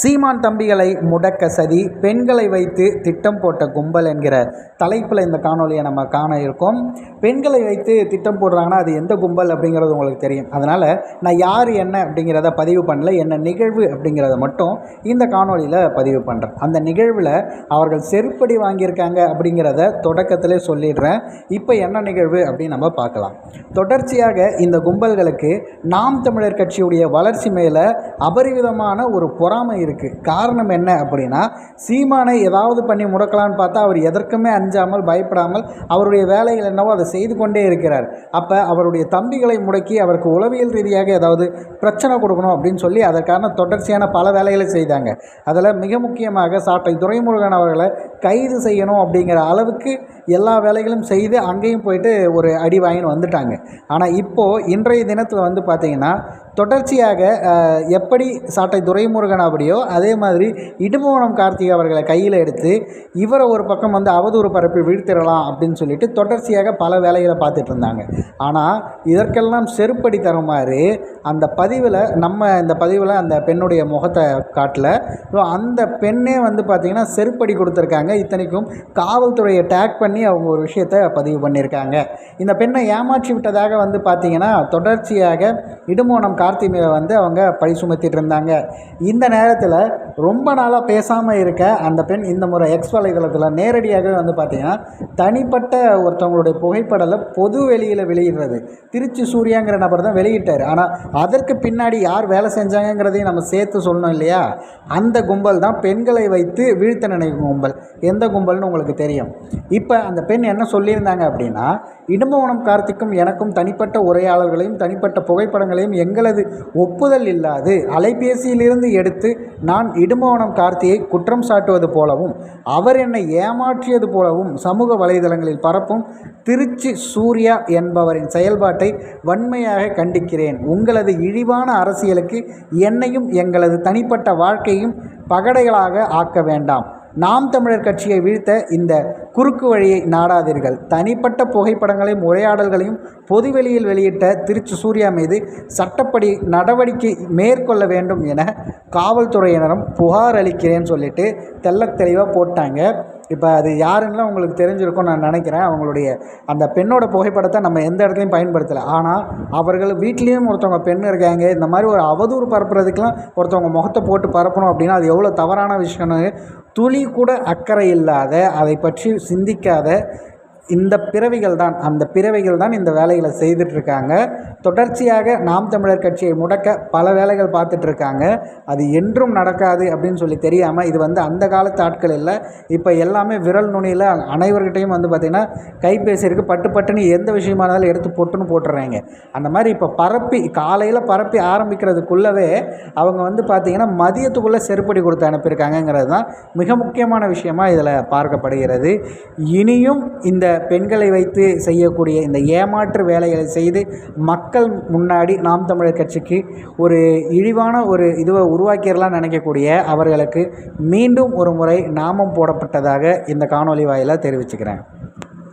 சீமான் தம்பிகளை முடக்க சதி பெண்களை வைத்து திட்டம் போட்ட கும்பல் என்கிற தலைப்பில் இந்த காணொலியை நம்ம காண இருக்கோம். பெண்களை வைத்து திட்டம் போடுறாங்கன்னா அது எந்த கும்பல் அப்படிங்கிறது உங்களுக்கு தெரியும். அதனால் நான் யார் என்ன அப்படிங்கிறத பதிவு பண்ணல என்ன நிகழ்வு அப்படிங்கிறத மட்டும் இந்த காணொலியில் பதிவு பண்ணுறேன் அந்த நிகழ்வில் அவர்கள் செருப்படி வாங்கியிருக்காங்க அப்படிங்கிறத தொடக்கத்திலே சொல்லிடுறேன். இப்போ என்ன நிகழ்வு அப்படின்னு நம்ம பார்க்கலாம். தொடர்ச்சியாக இந்த கும்பல்களுக்கு நாம் தமிழர் கட்சியுடைய வளர்ச்சி மேலே அபரிவிதமான ஒரு பொறாமை இருக்குது காரணம் என்ன அப்படின்னா சீமானை ஏதாவது பண்ணி முடக்கலான்னு பார்த்தா அவர் எதற்குமே அஞ்சாமல் பயப்படாமல் அவருடைய வேலைகள் என்னவோ அதை செய்து கொண்டே இருக்கிறார். அப்போ அவருடைய தம்பிகளை முடக்கி அவருக்கு உளவியல் ரீதியாக ஏதாவது பிரச்சனை கொடுக்கணும் அப்படின்னு சொல்லி அதற்கான தொடர்ச்சியான பல வேலைகளை செய்தாங்க. அதில் மிக முக்கியமாக சாட்டை துரைமுருகன் அவர்களை கைது செய்யணும் அப்படிங்கிற அளவுக்கு எல்லா வேலைகளும் செய்து அங்கேயும் போயிட்டு ஒரு அடி வாங்கின்னு வந்துட்டாங்க. ஆனால் இப்போது இன்றைய தினத்தில் வந்து பார்த்திங்கன்னா தொடர்ச்சியாக எப்படி சாட்டை துரைமுருகன் அப்படியோ அதே மாதிரி இடுமோனம் கார்த்திக் அவர்களை கையில் எடுத்து இவரை ஒரு பக்கம் வந்து அவதூறு பரப்பி வீழ்த்திடலாம் அப்படின்னு சொல்லிட்டு தொடர்ச்சியாக பல வேலைகளை பார்த்துட்டு இருந்தாங்க. ஆனால் இதற்கெல்லாம் செருப்படி தருமாறு அந்த பதிவில் நம்ம இந்த பதிவில் அந்த பெண்ணுடைய முகத்தை காட்டல. ஸோ அந்த பெண்ணே வந்து பார்த்திங்கன்னா செருப்படி கொடுத்துருக்காங்க. இத்தனைக்கும் காவல்துறையை டேக் பண்ணி அவங்க ஒரு விஷயத்தை பதிவு பண்ணியிருக்காங்க. இந்த பெண்ணை ஏமாற்றி விட்டதாக வந்து பார்த்திங்கன்னா தொடர்ச்சியாக இடுமோனம் கார்த்தி வந்து அவங்க பழி சுமத்திட்டு இருந்தாங்க. இந்த நேரத்தில் ரொம்ப நாளாக பேசாமல் இருக்க அந்த பெண் இந்த முறை எக்ஸ் வலைதளத்தில் நேரடியாகவே வந்து பார்த்திங்கன்னா தனிப்பட்ட ஒருத்தவங்களுடைய புகைப்படலை பொது வெளியில் வெளியிடுறது. திருச்சி சூர்யாங்கிற நபர் தான் வெளியிட்டார். ஆனால் அதற்கு பின்னாடி யார் வேலை செஞ்சாங்கங்கிறதையும் நம்ம சேர்த்து சொல்லணும் இல்லையா? அந்த கும்பல் தான் பெண்களை வைத்து வீழ்த்த நினைக்கும் கும்பல். எந்த கும்பல்னு உங்களுக்கு தெரியும். இப்போ அந்த பெண் என்ன சொல்லியிருந்தாங்க அப்படின்னா இடும்பவனம் கார்த்திக்கும் எனக்கும் தனிப்பட்ட உரையாளர்களையும் தனிப்பட்ட புகைப்படங்களையும் எங்களது ஒப்புதல் இல்லாது அலைபேசியிலிருந்து எடுத்து நான் இடும்பவனம் கார்த்தியை குற்றம் சாட்டுவது போலவும் அவர் என்னை ஏமாற்றியது போலவும் சமூக வலைதளங்களில் பரப்பும் திருச்சி சூர்யா என்பவரின் செயல்பாட்டை வன்மையாக கண்டிக்கிறேன். உங்களது இழிவான அரசியலுக்கு என்னையும் எங்களது தனிப்பட்ட வாழ்க்கையும் பகடைகளாக ஆக்க வேண்டாம். நாம் தமிழர் கட்சியை வீழ்த்த இந்த குறுக்கு வழியை நாடாதீர்கள். தனிப்பட்ட புகைப்படங்களையும் உரையாடல்களையும் பொதுவெளியில் வெளியிட்ட திருச்சி சூர்யா மீது சட்டப்படி நடவடிக்கை மேற்கொள்ள வேண்டும் என காவல்துறையினரும் புகார் அளிக்கிறேன்னு சொல்லிட்டு தெள்ளத் தெளிவாக போட்டாங்க. இப்போ அது யாருன்னா உங்களுக்கு தெரிஞ்சிருக்கும் நான் நினைக்கிறேன். அவங்களுடைய அந்த பெண்ணோட புகைப்படத்தை நம்ம எந்த இடத்துலையும் பயன்படுத்தலை. ஆனால் அவர்கள் வீட்லேயும் ஒருத்தவங்க பெண் இருக்காங்க. இந்த மாதிரி ஒரு அவதூறு பரப்புறதுக்கெலாம் ஒருத்தவங்க முகத்தை போட்டு பரப்பணும் அப்படின்னா அது எவ்வளோ தவறான விஷயம்னு துளி கூட அக்கறை இல்லாத அதை பற்றி சிந்திக்காத இந்த பிறவிகள் தான் அந்த பிறவிகள் தான் இந்த வேலைகளை செய்துட்ருக்காங்க. தொடர்ச்சியாக நாம் தமிழர் கட்சியை முடக்க பல வேலைகள் பார்த்துட்ருக்காங்க. அது என்றும் நடக்காது அப்படின்னு சொல்லி தெரியாமல் இது வந்து அந்த காலத்து ஆட்கள் இல்லை. இப்போ எல்லாமே விரல் நுனியில் அனைவர்கிட்டையும் வந்து பார்த்திங்கன்னா கைபேசி இருக்குது பட்டு பட்டுன்னு எந்த விஷயமா இருந்தாலும் எடுத்து பொட்டுன்னு போட்டுடுறாங்க அந்த மாதிரி இப்போ பரப்பி காலையில் பரப்பி ஆரம்பிக்கிறதுக்குள்ளவே அவங்க வந்து பார்த்திங்கன்னா மதியத்துக்குள்ளே செருப்படி கொடுத்து அனுப்பியிருக்காங்கங்கிறது தான் மிக முக்கியமான விஷயமா இதில் பார்க்கப்படுகிறது. இனியும் இந்த பெண்களை வைத்து செய்யக்கூடிய இந்த ஏமாற்று வேலைகளை செய்து மக்கள் முன்னாடி நாம் தமிழர் கட்சிக்கு ஒரு இழிவான ஒரு இதுவை உருவாக்கிடலாம் நினைக்கக்கூடிய அவர்களுக்கு மீண்டும் ஒரு முறை நாமம் போடப்பட்டதாக இந்த காணொலி வாயிலாக தெரிவிச்சுக்கிறேன்.